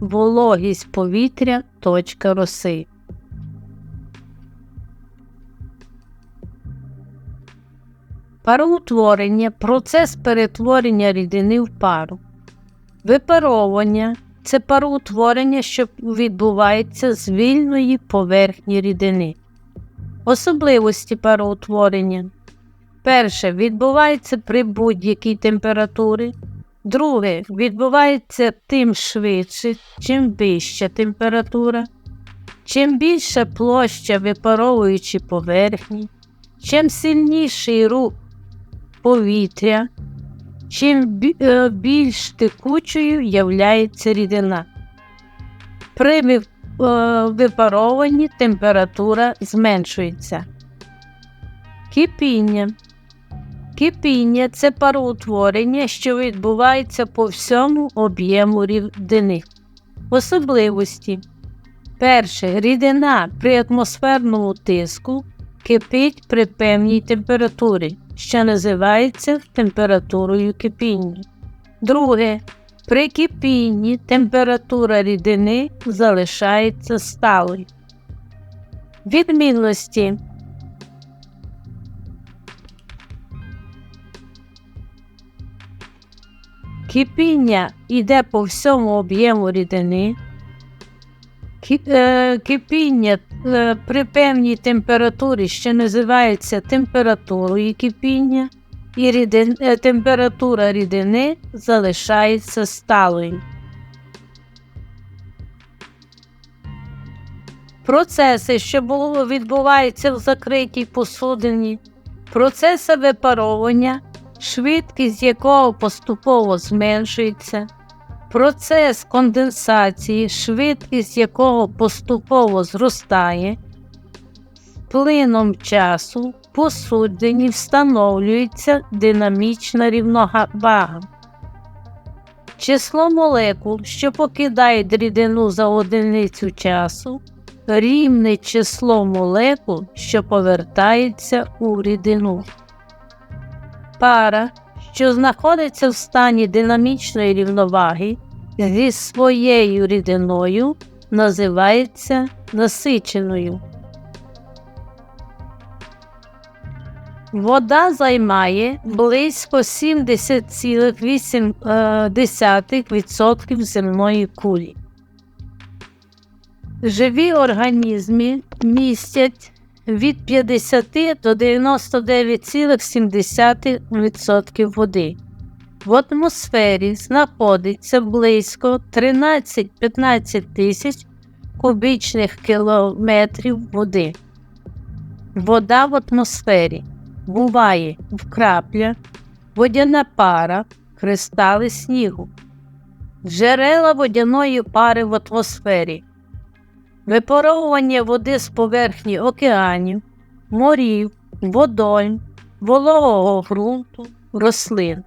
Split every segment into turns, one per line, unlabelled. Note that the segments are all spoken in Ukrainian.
вологість повітря, точка роси. Пароутворення процес перетворення рідини в пару. Випаровування це пароутворення, що відбувається з вільної поверхні рідини. Особливості пароутворення. Перше відбувається при будь-якій температурі. Друге відбувається тим швидше, чим вища температура. Чим більша площа випаровуючої поверхні, чим сильніший рух повітря, чим е, більш текучою являється рідина. При е, випарованні температура зменшується. Кипіння. Кипіння це пароутворення, що відбувається по всьому об'єму рідини. Особливості. Перше. Рідина при атмосферному тиску кипить при певній температурі що називається температурою кипіння. Друге, при кипінні температура рідини залишається сталою. Відмінності Кипіння йде по всьому об'єму рідини. Е, кипіння е, при певній температурі, що називається температурою кипіння, і рідин, е, температура рідини залишається сталою. Процеси, що відбуваються в закритій посудині, процеси випаровування, швидкість якого поступово зменшується. Процес конденсації, швидкість якого поступово зростає, плином часу посудженні встановлюється динамічна рівновага. Число молекул, що покидають рідину за одиницю часу, рівне число молекул, що повертаються у рідину. Пара що знаходиться в стані динамічної рівноваги зі своєю рідиною, називається насиченою. Вода займає близько 70,8% земної кулі. Живі організми містять від 50 до 99,7% води. В атмосфері знаходиться близько 13-15 тисяч кубічних кілометрів води. Вода в атмосфері буває в крапля, водяна пара, кристали снігу, джерела водяної пари в атмосфері випаровування води з поверхні океанів, морів, водойм, вологого ґрунту, рослин.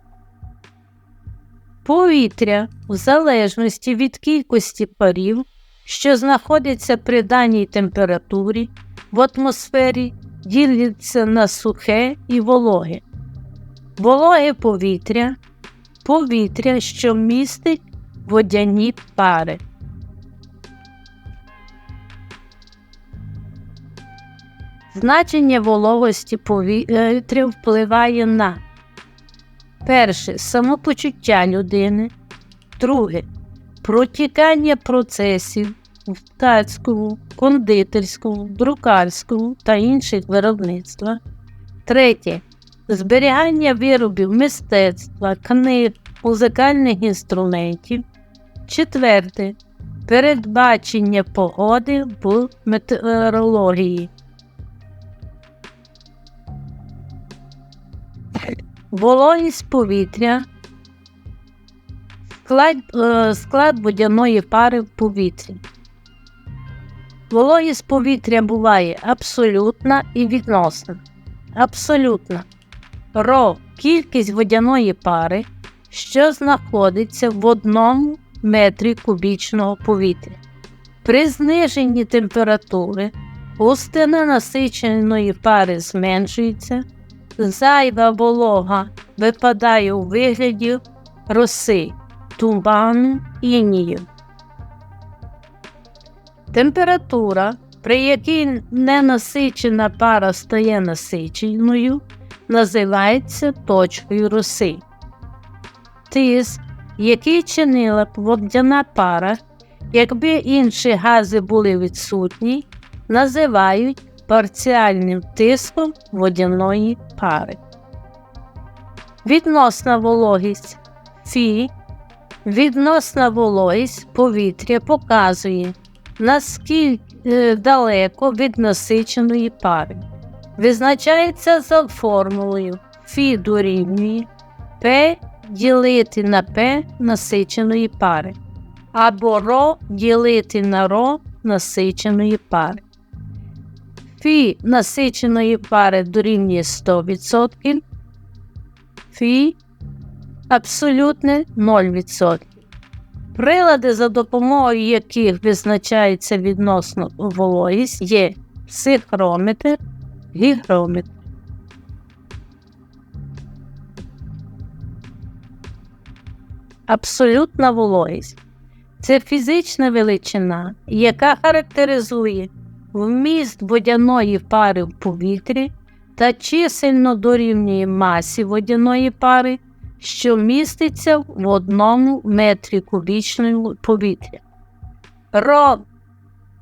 Повітря, в залежності від кількості парів, що знаходяться при даній температурі в атмосфері, діляться на сухе і вологе. Вологе повітря повітря, що містить водяні пари. Значення вологості повітря впливає на перше самопочуття людини, друге протікання процесів в ткацькому, кондитерському, друкарському та інших виробництвах, третє зберігання виробів мистецтва, книг, музикальних інструментів, четверте передбачення погоди в метеорології. Вологість повітря, склад, е, склад водяної пари в повітрі. Вологість повітря буває абсолютна і відносна. Абсолютна. Ро кількість водяної пари, що знаходиться в одному метрі кубічного повітря. При зниженні температури густина насиченої пари зменшується зайва волога випадає у вигляді роси, туману інію. Температура, при якій ненасичена пара стає насиченою, називається точкою роси. Тиск, який чинила б водяна пара, якби інші гази були відсутні, називають парціальним тиском водяної пари. Відносна вологість Фі. Відносна вологість повітря показує, наскільки е, далеко від насиченої пари. Визначається за формулою Фі дорівнює П ділити на П насиченої пари, або ро ділити на ро насиченої пари. Фі насиченої пари дорівнює 100%, Фі абсолютне 0%. Прилади, за допомогою яких визначається відносно вологість, є психрометр, гігрометр. Абсолютна вологість це фізична величина, яка характеризує вміст водяної пари в повітрі та чисельно дорівнює масі водяної пари, що міститься в одному метрі кубічного повітря. Ро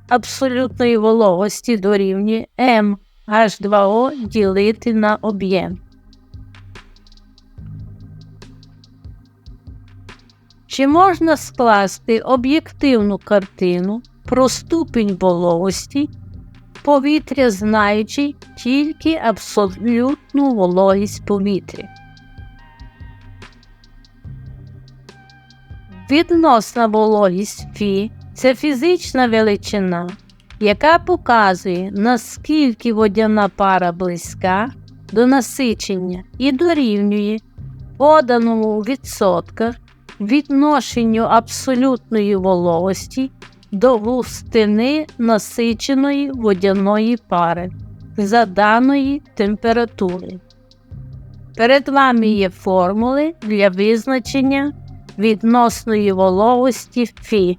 абсолютної вологості дорівнює М H2O ділити на об'єм. Чи можна скласти об'єктивну картину про ступінь вологості повітря, знаючи тільки абсолютну вологість повітря? Відносна вологість Фі це фізична величина, яка показує, наскільки водяна пара близька до насичення і дорівнює поданому у відсотках відношенню абсолютної вологості до густини насиченої водяної пари за даної температури. Перед вами є формули для визначення відносної вологості Фі.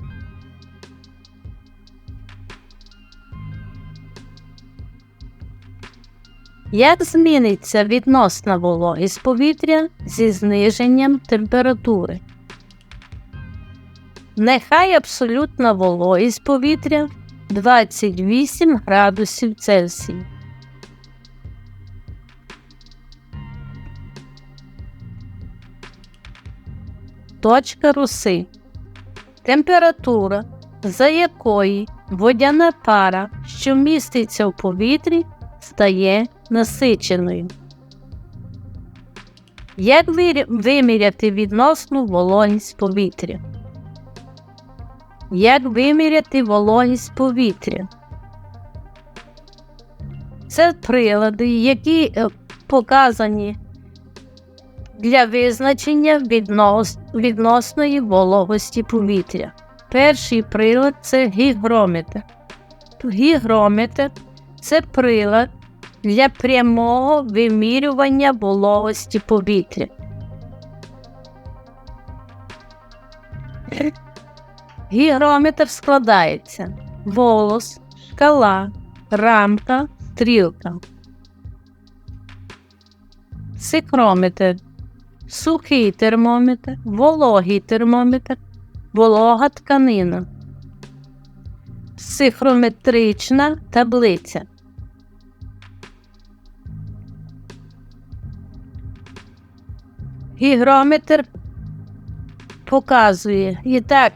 Як зміниться відносна вологість повітря зі зниженням температури? Нехай абсолютна вологість повітря 28 градусів Цельсія. Точка руси. Температура, за якої водяна пара, що міститься в повітрі, стає насиченою. Як виміряти відносну вологість повітря? Як виміряти вологість повітря? Це прилади, які е, показані для визначення віднос... відносної вологості повітря. Перший прилад це гігрометр. Гігрометр це прилад для прямого вимірювання вологості повітря. Гігрометр складається волос, шкала, рамка, стрілка. Сикрометр, сухий термометр, вологий термометр, волога тканина, психрометрична таблиця. Гігрометр показує і так.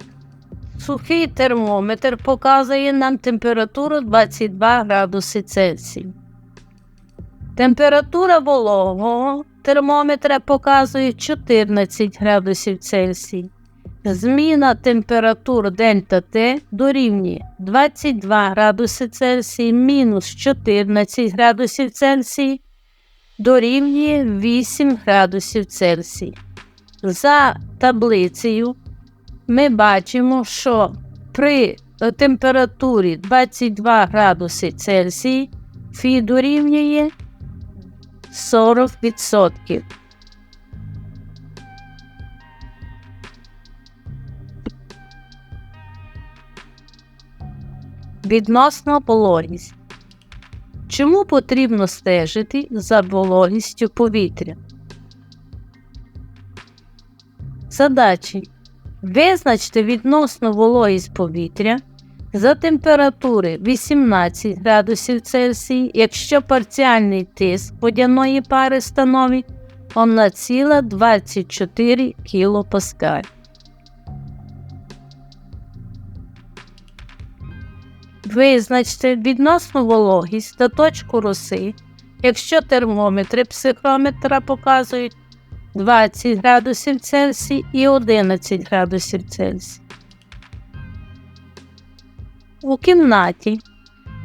Сухий термометр показує нам температуру 22 градуси Цельсію. Температура вологого термометра показує 14 градусів Цельсію. Зміна температур дельта Т дорівнює 22 градуси Цельсію мінус 14 градусів Цельсію дорівнює 8 градусів Цельсію. За таблицею ми бачимо, що при температурі 22 градуси Цельсії фі дорівнює 40%. Відносно вологість. Чому потрібно стежити за вологістю повітря? Задачі. Визначте відносну вологість повітря за температури 18 градусів Цельсії, якщо парціальний тиск водяної пари становить 1,24 кПа. Визначте відносну вологість та точку роси, якщо термометри психометра показують 20 градусів Цельсії і 11 градусів Цельсія. У кімнаті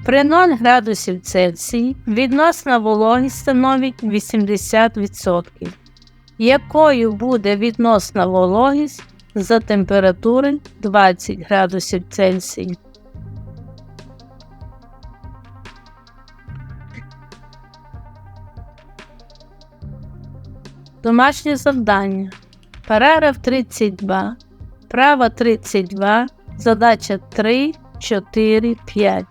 при 0 градусів Цельсії відносна вологість становить 80%. Якою буде відносна вологість за температури 20 градусів Цельсії? Домашнє завдання. Перерив 32. Права 32. Задача 3, 4, 5.